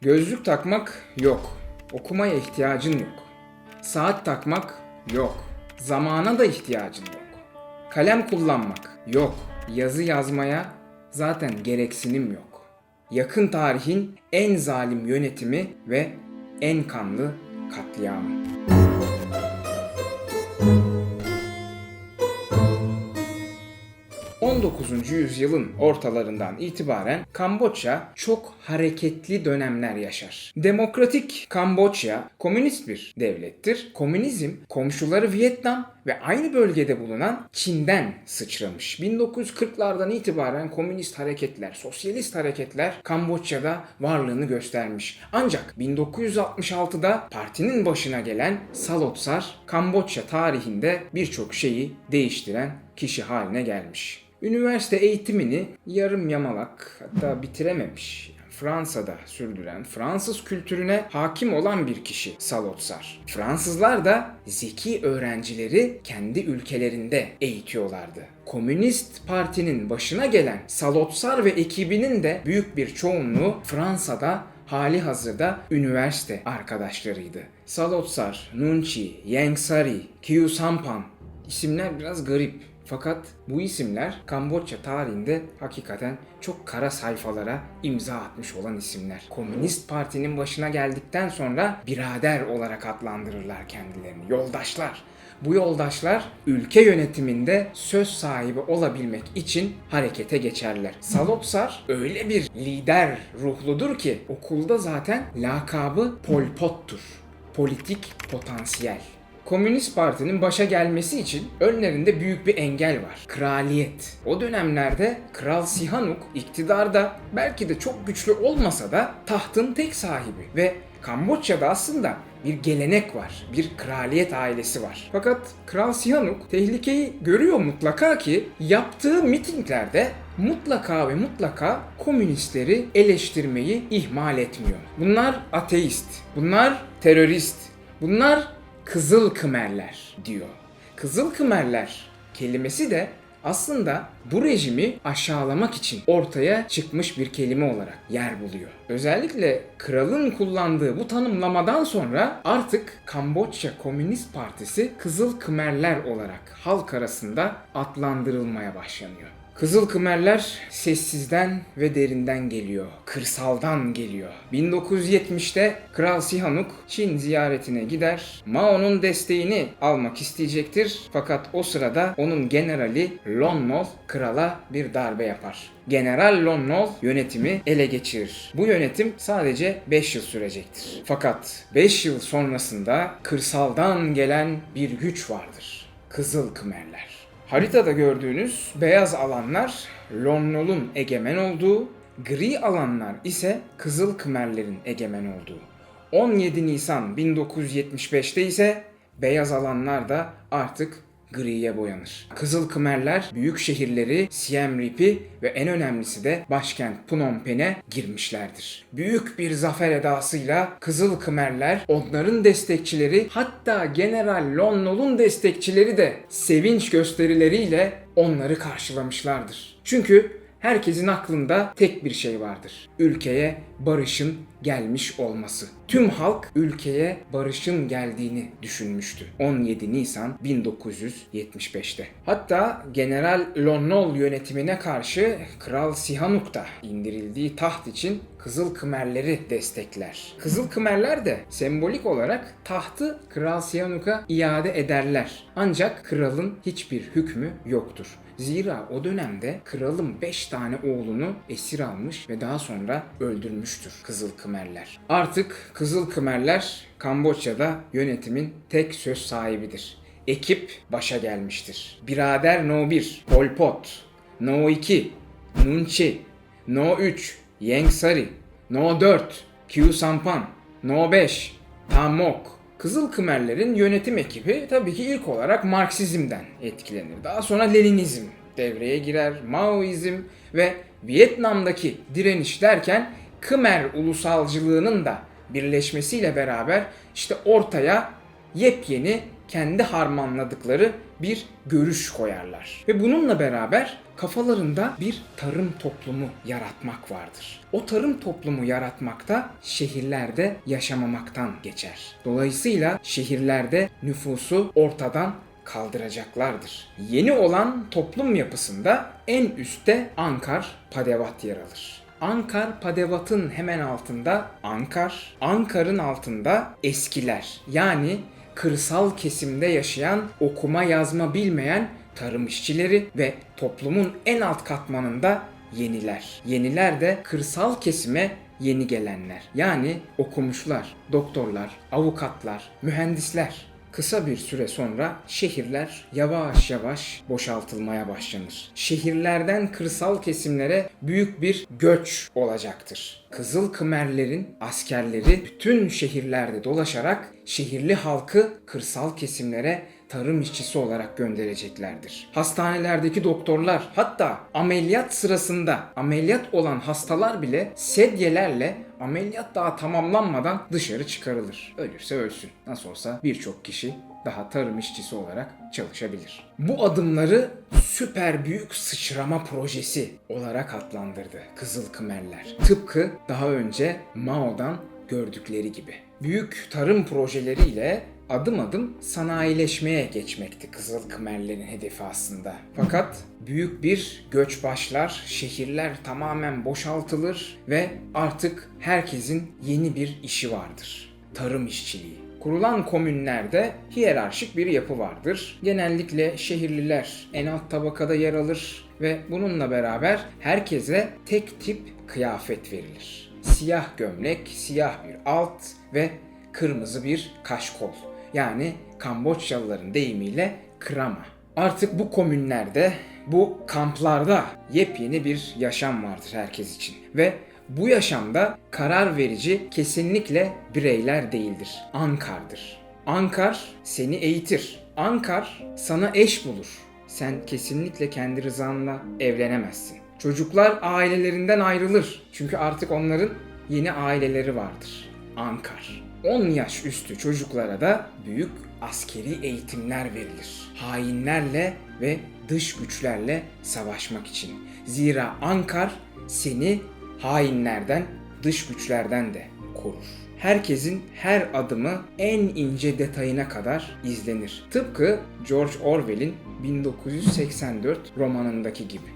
Gözlük takmak yok. Okumaya ihtiyacın yok. Saat takmak yok. Zamana da ihtiyacın yok. Kalem kullanmak yok. Yazı yazmaya zaten gereksinim yok. Yakın tarihin en zalim yönetimi ve en kanlı katliamı. 19. yüzyılın ortalarından itibaren Kamboçya çok hareketli dönemler yaşar. Demokratik Kamboçya komünist bir devlettir. Komünizm komşuları Vietnam ve aynı bölgede bulunan Çin'den sıçramış. 1940'lardan itibaren komünist hareketler, sosyalist hareketler Kamboçya'da varlığını göstermiş. Ancak 1966'da partinin başına gelen Salotsar Kamboçya tarihinde birçok şeyi değiştiren kişi haline gelmiş. Üniversite eğitimini yarım yamalak hatta bitirememiş. Fransa'da sürdüren, Fransız kültürüne hakim olan bir kişi Salotsar. Fransızlar da zeki öğrencileri kendi ülkelerinde eğitiyorlardı. Komünist Parti'nin başına gelen Salotsar ve ekibinin de büyük bir çoğunluğu Fransa'da hali hazırda üniversite arkadaşlarıydı. Salotsar, Nunchi, Yengsari, Kiyu Sampan isimler biraz garip. Fakat bu isimler Kamboçya tarihinde hakikaten çok kara sayfalara imza atmış olan isimler. Komünist Parti'nin başına geldikten sonra birader olarak adlandırırlar kendilerini. Yoldaşlar. Bu yoldaşlar ülke yönetiminde söz sahibi olabilmek için harekete geçerler. Salopsar öyle bir lider ruhludur ki okulda zaten lakabı Pol Pot'tur. Politik potansiyel. Komünist Parti'nin başa gelmesi için önlerinde büyük bir engel var. Kraliyet. O dönemlerde Kral Sihanouk iktidarda belki de çok güçlü olmasa da tahtın tek sahibi ve Kamboçya'da aslında bir gelenek var. Bir kraliyet ailesi var. Fakat Kral Sihanouk tehlikeyi görüyor mutlaka ki yaptığı mitinglerde mutlaka ve mutlaka komünistleri eleştirmeyi ihmal etmiyor. Bunlar ateist, bunlar terörist, bunlar Kızıl Kımerler diyor. Kızıl Kımerler kelimesi de aslında bu rejimi aşağılamak için ortaya çıkmış bir kelime olarak yer buluyor. Özellikle kralın kullandığı bu tanımlamadan sonra artık Kamboçya Komünist Partisi Kızıl Kımerler olarak halk arasında adlandırılmaya başlanıyor. Kızıl Kımerler sessizden ve derinden geliyor. Kırsaldan geliyor. 1970'te Kral Sihanouk Çin ziyaretine gider. Mao'nun desteğini almak isteyecektir. Fakat o sırada onun generali Lon Nol krala bir darbe yapar. General Lon Nol yönetimi ele geçirir. Bu yönetim sadece 5 yıl sürecektir. Fakat 5 yıl sonrasında kırsaldan gelen bir güç vardır. Kızıl Kımerler. Haritada gördüğünüz beyaz alanlar Lonnol'un egemen olduğu, gri alanlar ise Kızıl Kımerlerin egemen olduğu. 17 Nisan 1975'te ise beyaz alanlar da artık griye boyanır. Kızıl Kımerler büyük şehirleri Siem Reap'i ve en önemlisi de başkent Phnom Penh'e girmişlerdir. Büyük bir zafer edasıyla Kızıl Kımerler, onların destekçileri hatta General Lon Nol'un destekçileri de sevinç gösterileriyle onları karşılamışlardır. Çünkü herkesin aklında tek bir şey vardır. Ülkeye barışın gelmiş olması. Tüm halk ülkeye barışın geldiğini düşünmüştü. 17 Nisan 1975'te. Hatta General Lon Nol yönetimine karşı Kral Sihanouk da indirildiği taht için Kızıl Kımerleri destekler. Kızıl Kımerler de sembolik olarak tahtı Kral Sihanouk'a iade ederler. Ancak kralın hiçbir hükmü yoktur. Zira o dönemde kralın 5 tane oğlunu esir almış ve daha sonra öldürmüştür Kızıl Kımerler. Artık Kızıl Kımerler Kamboçya'da yönetimin tek söz sahibidir. Ekip başa gelmiştir. Birader No 1, Pol Pot, No 2, Nunchi, No 3, Yeng Sari, No 4, Q Sampan, No 5, Tamok, Kızıl Kımerlerin yönetim ekibi tabii ki ilk olarak Marksizm'den etkilenir. Daha sonra Leninizm devreye girer, Maoizm ve Vietnam'daki direniş derken Khmer ulusalcılığının da birleşmesiyle beraber işte ortaya yepyeni kendi harmanladıkları bir görüş koyarlar. Ve bununla beraber kafalarında bir tarım toplumu yaratmak vardır. O tarım toplumu yaratmakta şehirlerde yaşamamaktan geçer. Dolayısıyla şehirlerde nüfusu ortadan kaldıracaklardır. Yeni olan toplum yapısında en üstte Ankar Padevat yer alır. Ankar Padevat'ın hemen altında Ankar, Ankar'ın altında eskiler yani kırsal kesimde yaşayan okuma yazma bilmeyen tarım işçileri ve toplumun en alt katmanında yeniler. Yeniler de kırsal kesime yeni gelenler. Yani okumuşlar, doktorlar, avukatlar, mühendisler. Kısa bir süre sonra şehirler yavaş yavaş boşaltılmaya başlanır. Şehirlerden kırsal kesimlere büyük bir göç olacaktır. Kızıl Kımerlerin askerleri bütün şehirlerde dolaşarak şehirli halkı kırsal kesimlere tarım işçisi olarak göndereceklerdir. Hastanelerdeki doktorlar hatta ameliyat sırasında ameliyat olan hastalar bile sedyelerle ameliyat daha tamamlanmadan dışarı çıkarılır. Ölürse ölsün. Nasıl olsa birçok kişi daha tarım işçisi olarak çalışabilir. Bu adımları süper büyük sıçrama projesi olarak adlandırdı Kızıl Kımerler. Tıpkı daha önce Mao'dan gördükleri gibi. Büyük tarım projeleriyle adım adım sanayileşmeye geçmekti Kızıl Kımerlerin hedefi aslında. Fakat büyük bir göç başlar, şehirler tamamen boşaltılır ve artık herkesin yeni bir işi vardır. Tarım işçiliği. Kurulan komünlerde hiyerarşik bir yapı vardır. Genellikle şehirliler en alt tabakada yer alır ve bununla beraber herkese tek tip kıyafet verilir. Siyah gömlek, siyah bir alt ve kırmızı bir kaşkol. Yani Kamboçyalıların deyimiyle krama. Artık bu komünlerde, bu kamplarda yepyeni bir yaşam vardır herkes için. Ve bu yaşamda karar verici kesinlikle bireyler değildir. Ankar'dır. Ankar seni eğitir. Ankar sana eş bulur. Sen kesinlikle kendi rızanla evlenemezsin. Çocuklar ailelerinden ayrılır. Çünkü artık onların yeni aileleri vardır. Ankar. 10 yaş üstü çocuklara da büyük askeri eğitimler verilir. Hainlerle ve dış güçlerle savaşmak için. Zira Ankar seni hainlerden, dış güçlerden de korur. Herkesin her adımı en ince detayına kadar izlenir. Tıpkı George Orwell'in 1984 romanındaki gibi.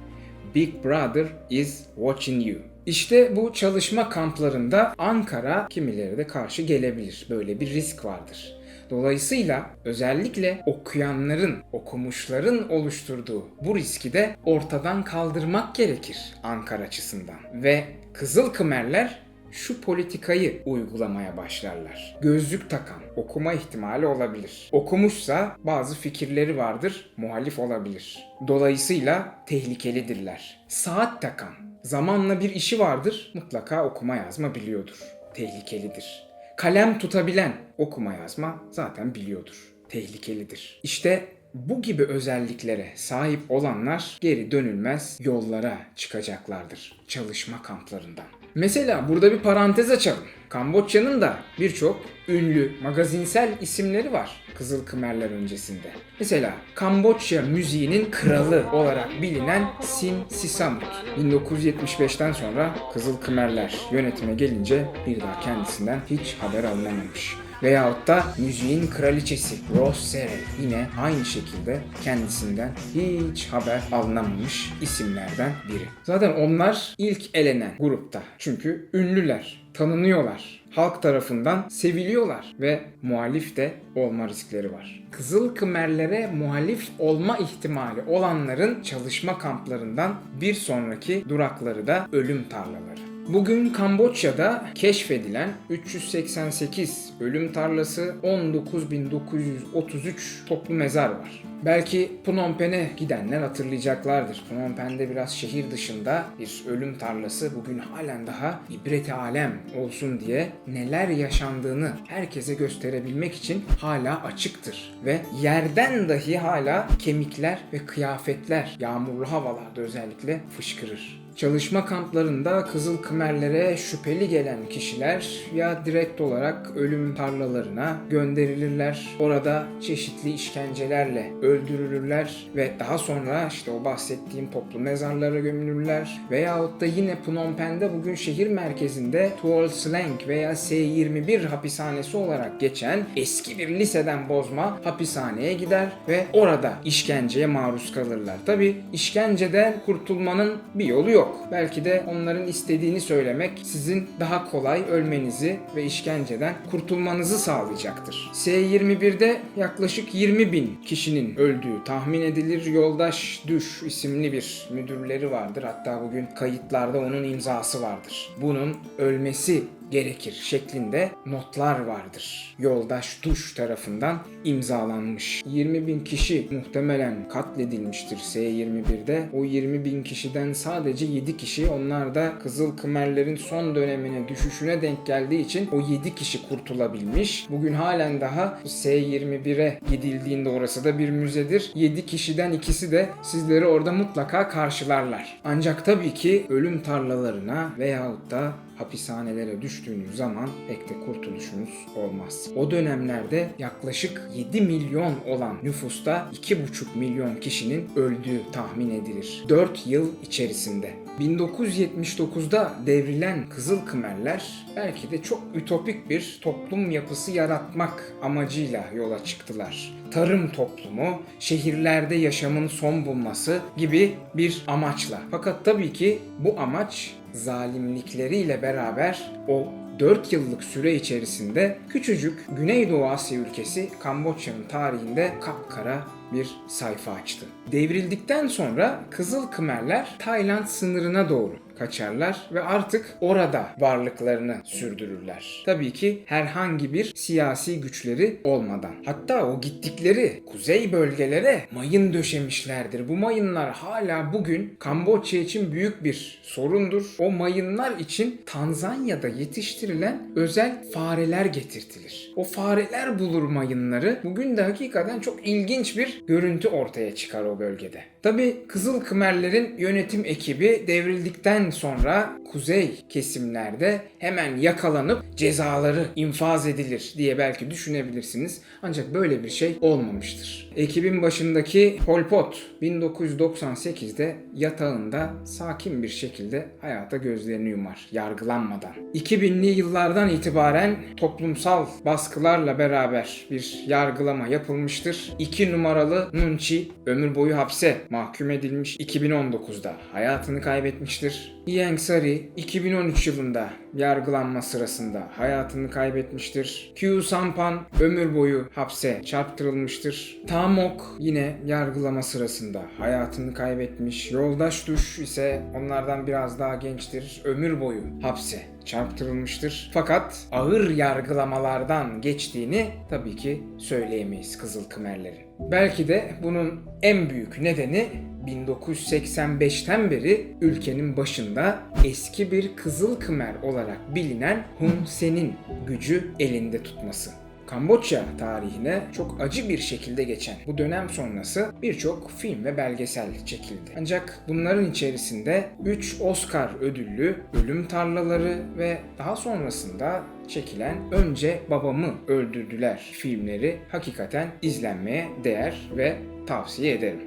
Big Brother is watching you. İşte bu çalışma kamplarında Ankara kimileri de karşı gelebilir. Böyle bir risk vardır. Dolayısıyla özellikle okuyanların, okumuşların oluşturduğu bu riski de ortadan kaldırmak gerekir Ankara açısından. Ve Kızıl Kımerler şu politikayı uygulamaya başlarlar. Gözlük takan okuma ihtimali olabilir. Okumuşsa bazı fikirleri vardır, muhalif olabilir. Dolayısıyla tehlikelidirler. Saat takan zamanla bir işi vardır, mutlaka okuma yazma biliyordur. Tehlikelidir. Kalem tutabilen okuma yazma zaten biliyordur. Tehlikelidir. İşte bu gibi özelliklere sahip olanlar geri dönülmez yollara çıkacaklardır çalışma kamplarından. Mesela burada bir parantez açalım. Kamboçya'nın da birçok ünlü magazinsel isimleri var Kızıl Kımerler öncesinde. Mesela Kamboçya müziğinin kralı olarak bilinen Sin Sisamut. 1975'ten sonra Kızıl Kımerler yönetime gelince bir daha kendisinden hiç haber alınamamış. Veyahut da müziğin kraliçesi Rose Sere yine aynı şekilde kendisinden hiç haber alınamamış isimlerden biri. Zaten onlar ilk elenen grupta. Çünkü ünlüler, tanınıyorlar. Halk tarafından seviliyorlar ve muhalif de olma riskleri var. Kızıl Kımerlere muhalif olma ihtimali olanların çalışma kamplarından bir sonraki durakları da ölüm tarlaları. Bugün Kamboçya'da keşfedilen 388 ölüm tarlası 19.933 toplu mezar var. Belki Phnom Penh'e gidenler hatırlayacaklardır. Phnom Penh'de biraz şehir dışında bir ölüm tarlası bugün halen daha ibret alem olsun diye neler yaşandığını herkese gösterebilmek için hala açıktır. Ve yerden dahi hala kemikler ve kıyafetler yağmurlu havalarda özellikle fışkırır. Çalışma kamplarında Kızıl Kımerlere şüpheli gelen kişiler ya direkt olarak ölüm tarlalarına gönderilirler. Orada çeşitli işkencelerle öldürülürler ve daha sonra işte o bahsettiğim toplu mezarlara gömülürler. Veyahut da yine Phnom Penh'de bugün şehir merkezinde Tuol Sleng veya S21 hapishanesi olarak geçen eski bir liseden bozma hapishaneye gider ve orada işkenceye maruz kalırlar. Tabi işkenceden kurtulmanın bir yolu yok. Belki de onların istediğini söylemek sizin daha kolay ölmenizi ve işkenceden kurtulmanızı sağlayacaktır. S21'de yaklaşık 20 bin kişinin öldüğü tahmin edilir. Yoldaş Düş isimli bir müdürleri vardır. Hatta bugün kayıtlarda onun imzası vardır. Bunun ölmesi gerekir şeklinde notlar vardır. Yoldaş Duş tarafından imzalanmış. 20 bin kişi muhtemelen katledilmiştir S21'de. O 20 bin kişiden sadece 7 kişi onlar da Kızıl Kımerlerin son dönemine düşüşüne denk geldiği için o 7 kişi kurtulabilmiş. Bugün halen daha S21'e gidildiğinde orası da bir müzedir. 7 kişiden ikisi de sizleri orada mutlaka karşılarlar. Ancak tabii ki ölüm tarlalarına veyahut da hapishanelere düştüğünüz zaman pek de kurtuluşunuz olmaz. O dönemlerde yaklaşık 7 milyon olan nüfusta 2,5 milyon kişinin öldüğü tahmin edilir. 4 yıl içerisinde. 1979'da devrilen Kızıl Kımerler belki de çok ütopik bir toplum yapısı yaratmak amacıyla yola çıktılar. Tarım toplumu, şehirlerde yaşamın son bulması gibi bir amaçla. Fakat tabii ki bu amaç zalimlikleriyle beraber o 4 yıllık süre içerisinde küçücük Güneydoğu Asya ülkesi Kamboçya'nın tarihinde kapkara bir sayfa açtı. Devrildikten sonra Kızıl Kımerler Tayland sınırına doğru kaçarlar ve artık orada varlıklarını sürdürürler. Tabii ki herhangi bir siyasi güçleri olmadan. Hatta o gittikleri kuzey bölgelere mayın döşemişlerdir. Bu mayınlar hala bugün Kamboçya için büyük bir sorundur. O mayınlar için Tanzanya'da yetiştirilen özel fareler getirtilir. O fareler bulur mayınları. Bugün de hakikaten çok ilginç bir görüntü ortaya çıkar o bölgede. Tabi Kızıl Kımerlerin yönetim ekibi devrildikten sonra kuzey kesimlerde hemen yakalanıp cezaları infaz edilir diye belki düşünebilirsiniz. Ancak böyle bir şey olmamıştır. Ekibin başındaki Pol Pot 1998'de yatağında sakin bir şekilde hayata gözlerini yumar yargılanmadan. 2000'li yıllardan itibaren toplumsal baskılarla beraber bir yargılama yapılmıştır. 2 numaralı Nunchi ömür boyu hapse mahkum edilmiş 2019'da hayatını kaybetmiştir. Ieng Sari 2013 yılında yargılanma sırasında hayatını kaybetmiştir. Q Sampan ömür boyu hapse çarptırılmıştır. Tamok yine yargılama sırasında hayatını kaybetmiş. Yoldaş Duş ise onlardan biraz daha gençtir. Ömür boyu hapse çarptırılmıştır. Fakat ağır yargılamalardan geçtiğini tabii ki söyleyemeyiz Kızıl Kımerlerin. Belki de bunun en büyük nedeni 1985'ten beri ülkenin başında eski bir Kızıl Kımer olarak bilinen Hun Sen'in gücü elinde tutması. Kamboçya tarihine çok acı bir şekilde geçen bu dönem sonrası birçok film ve belgesel çekildi. Ancak bunların içerisinde 3 Oscar ödüllü Ölüm Tarlaları ve daha sonrasında çekilen Önce Babamı Öldürdüler filmleri hakikaten izlenmeye değer ve tavsiye ederim.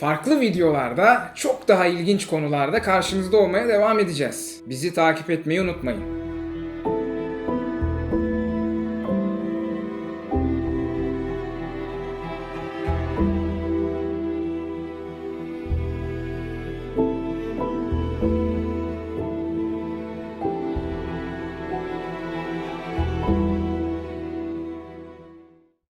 Farklı videolarda çok daha ilginç konularda karşınızda olmaya devam edeceğiz. Bizi takip etmeyi unutmayın.